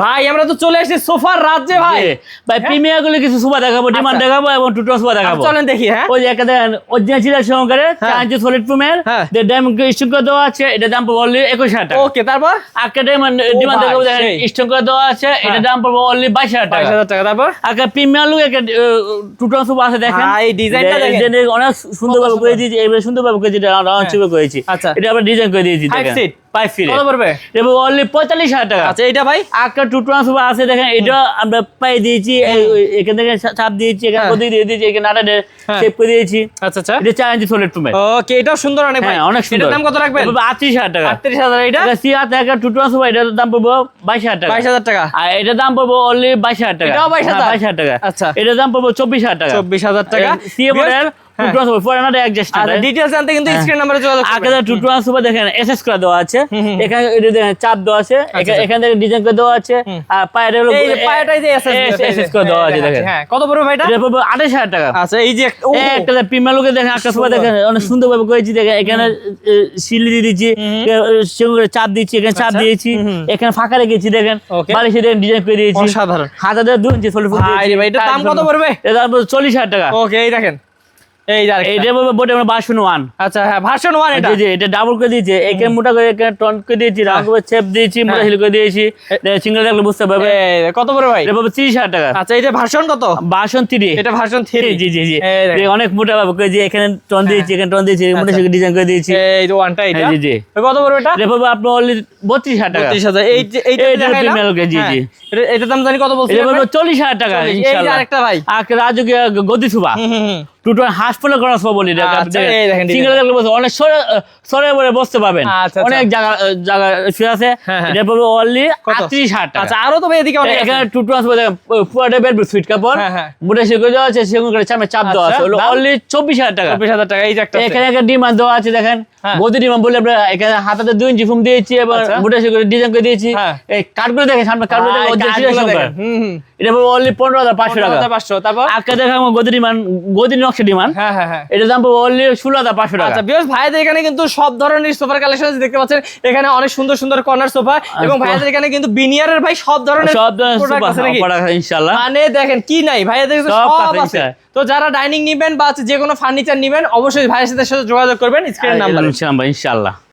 ভাই আমরা তো চলে এসেছি সোফার রাজ্যে ভাই। ভাই প্রিমিয়ারগুলো কিছু সোফা দেখাবো ডিমান্ড আচ্ছা। দেখাবো এবং টুটো সোফা দেখাবো। চলেন দেখি হ্যাঁ। ওই যে একটা দেখেন অরিজিনাল চিরার সহকারে হ্যাঁ। চার ইঞ্চি সলিড ফোমের হ্যাঁ। যে ড্যাম স্টক দেওয়া আছে এটা দাম পড়বে অনলি একুশ হাজার টাকা। ওকে তারপর? একটা ডিমান্ড ডিমান্ড দেখাবো দেখেন সেই। স্টক দেওয়া আছে এটা হ্যাঁ। দাম পড়বে অনলি বাইশ হাজার বাইশ টাকা হাজার টাকা তারপর? একটা প্রিমিয়ার লুক একটা টুটো সোফা আছে দেখেন। ভাই, ডিজাইনটা দেখেন। অনেক সুন্দর ভাবে কত করে দিয়েছি এইভাবে সুন্দর ভাবে করে দিয়েছি রাউন্ড চেপে করেছি। আচ্ছা। এটা আমরা ডিজাইন করে দিয়েছি দেখেন। পাইপ ফিরে কত পড়বে? এবং অনলি পঁয়তাল্লিশ হাজার টাকা। আচ্ছা এটা ভাই? একটা টু ট্রান্সফার আছে দেখেন এটা আমরা পাই দিয়েছি এখান থেকে চাপ দিয়েছি এখানে হ্যাঁ। দিয়ে দিয়েছি এখানে আটা হ্যাঁ। শেপ করে দিয়েছি। আচ্ছা আচ্ছা। এটা চার ইঞ্চি সোলেট টুমে ওকে এটাও সুন্দর অনেক ভাই। হ্যাঁ অনেক সুন্দর। দাম কত রাখবেন? আটত্রিশ হাজার টাকা। আটত্রিশ হাজার এটা? সি হাতে একটা টু ট্রান্সফার এটার দাম পড়ব বাইশ হাজার টাকা। বাইশ হাজার টাকা। আর এটার দাম পড়ব অনলি বাইশ হাজার টাকা। এটাও 22,000? হ্যাঁ, বাইশ হাজার টাকা। আচ্ছা। এটার দাম পড়ব চব্বিশ হাজার টাকা। চব্বিশ হাজার টাকা। সিএ মডেল হ্যাঁ। আচ্ছা কিন্তু স্ক্রিন নাম্বারে যোগাযোগ দেখেন এসএস করে দেওয়া আছে। এখানে চাপ দেওয়া আছে। এখান থেকে ডিজাইন করে দেওয়া আছে। আর পায়ের এই যে যে এসএস এসএস করে দেওয়া আছে দেখেন। হ্যাঁ কত পড়বে ভাইটা? এটা পড়বে আঠাশ হাজার টাকা। আচ্ছা এই যে একটা- ও, এই একটা প্রিমিয়ার লোকে দেখেন একটা সবাই দেখেন অনেক সুন্দর ভাবে করেছি দেখেন। এখানে সিলি দিয়ে দিচ্ছি সেগুলো চাপ দিচ্ছি এখানে চাপ আচ্ছা। দিয়েছি। এখানে ফাঁকা রেখেছি দেখেন। Okay. বালিশে দেখেন ডিজাইন করে দিয়েছি। অসাধারণ। হাজার দু ইঞ্চি ভাই দাম কত পড়বে? এটা দাম পড়বে চল্লিশ হাজার টাকা। ওকে এই দেখেন। এই যে বোটে আমরা বাসন ওয়ান আচ্ছা হ্যাঁ ভার্সন 1 এটা। জি এটা ডাবল করে দিয়েছি। এখানে মোটা করে এখানে টন করে দিয়েছি রাউন্ড করে চেপ দিয়েছি মোটা হ্যাঁ। হিল করে দিয়েছি। সিঙ্গেল দেখলে বুঝতে পারবে। কত পড়বে ভাই? এটা তিরিশ হাজার টাকা। আচ্ছা এটা ভার্সন কত? বাসন তিরিশ এটা ভার্সন 3 জি জি জি। এই অনেক মোটা ভাবে করে দিয়ে এখানে টন দিয়েছি এখানে টন দিয়েছি মোটা আচ্ছা। ডিজাইন করে দিয়েছি। এই যে ওয়ানটা এটা। হ্যাঁ, জি, জি। কত পড়বে এটা? এটা অনলি বত্রিশ হাজার টাকা। 32000 এই যে এইটা দেখাই না? জি, হ্যাঁ। জি। এটা- দাম জানি কত বলছেন এটা চল্লিশ হাজার টাকা এই যে ইনশাআল্লাহ আরেকটা ভাই। আর রাজকীয় গদি সুবা। হুম হুম। করা এটা আচ্ছা, দেখেন সিঙ্গেল দেখলে বসে অনেক সরে সরে বসতে পাবেন আচ্ছা, আচ্ছা। অনেক জায়গা জায়গা শুয়ে আছে হ্যাঁ, হ্যাঁ। এটা পাবে অনলি আটত্রিশ হাজার আচ্ছা আরও তো এদিকে অনেক। এখানে আসবে পুরোটা সুইট কাপড় হ্যাঁ। মোটা সেগুলো দেওয়া আছে করে চাপে চাপ দেওয়া আছে? অনলি চব্বিশ হাজার টাকা 24000 টাকা এই যে এখানে একটা ডিমান্ড দেওয়া আছে দেখেন। গদি ডিমান্ড বলে আমরা এখানে হাতাতে দুই ইঞ্চি ফুম দিয়েছি এবার। মোটা সেগুলো ডিজাইন করে দিয়েছি। এই কাঠগুলো দেখেন সামনে কাঠগুলো দেখেন দেখেন। এটা পাবো অনলি পনেরো হাজার পাঁচশো টাকা 15,500 তারপর আজকে দেখাবো গদি ডিমান্ড গদি নকশা ডিমান্ড। হ্যাঁ হ্যাঁ হ্যাঁ। দাম পাবো অনলি ষোলো হাজার পাঁচশো টাকা। আচ্ছা ভাইদের এখানে কিন্তু সব ধরনের সোফার কালেকশন দেখতে পাচ্ছেন। এখানে অনেক সুন্দর সুন্দর কর্নার সোফা এবং আচ্ছা। ভাইদের এখানে কিন্তু বিনিয়ারের ভাই সব ধরনের সব ধরনের মানে দেখেন কি নাই? ভাইদের সব আছে, তো যারা ডাইনিং নিবেন বা যে কোনো ফার্নিচার নিবেন অবশ্যই ভাইয়ের সাথে যোগাযোগ করবেন স্ক্রিনের নাম্বার ইনশাআল্লাহ।